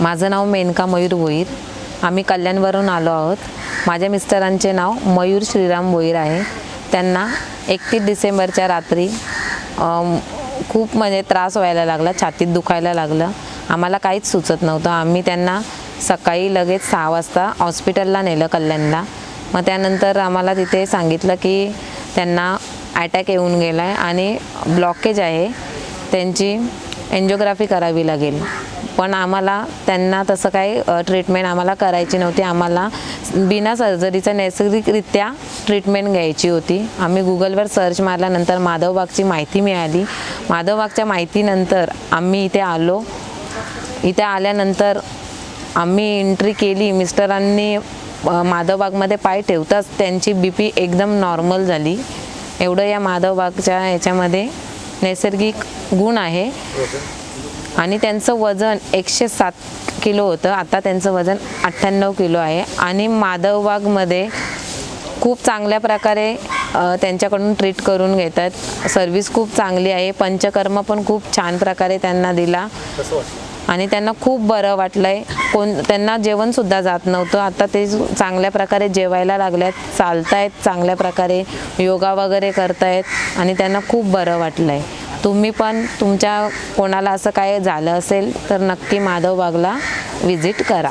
माझं नाव मेनका मयूर भोईर. आम्ही कल्याणवरून आलो आहोत. माझ्या मिस्टरांचे नाव मयूर श्रीराम भोईर आहे. त्यांना एकतीस डिसेंबरच्या रात्री खूप म्हणजे त्रास व्हायला लागला छातीत दुखायला लागलं. आम्हाला काहीच सुचत नव्हतं. आम्ही त्यांना सकाळी लगेच सहा वाजता हॉस्पिटलला नेलं कल्याणला. मग त्यानंतर आम्हाला तिथे सांगितलं की त्यांना अटॅक येऊन गेला आहे आणि ब्लॉकेज आहे. त्यांची एन्जिओग्राफी करावी लागेल. पण आम्हाला त्यांना तसं काही ट्रीटमेंट आम्हाला करायची नव्हती. आम्हाला बिना सर्जरीचं नैसर्गिकरित्या ट्रीटमेंट घ्यायची होती. आम्ही गुगलवर सर्च मारल्यानंतर माधवबागची माहिती मिळाली. माधवबागच्या माहितीनंतर आम्ही इथे आलो. इथे आल्यानंतर आम्ही एंट्री केली. मिस्टरांनी माधवबागमध्ये पाय ठेवताच त्यांची बी पी एकदम नॉर्मल झाली. एवढं या माधवबागच्या ह्याच्यामध्ये नैसर्गिक गुण आहे. आणि त्यांचं वजन एकशे सात किलो होतं. आता त्यांचं वजन अठ्ठ्याण्णव किलो आहे. आणि माधवबागमध्ये खूप चांगल्या प्रकारे त्यांच्याकडून ट्रीट करून घेतात. सर्विस खूप चांगली आहे. पंचकर्म पण खूप छान प्रकारे त्यांना दिला. आणि त्यांना खूप बरं वाटलं आहे कोण त्यांना जेवणसुद्धा जात नव्हतं. आता ते चांगल्या प्रकारे जेवायला लागल्यात. चालतायत चांगल्या प्रकारे. योगा वगैरे करतायत. आणि त्यांना खूप बरं वाटलं आहे तुम्ही पण तुमच्या कोणाला असं काय झालं असेल तर नक्की माधवबागला विजिट करा.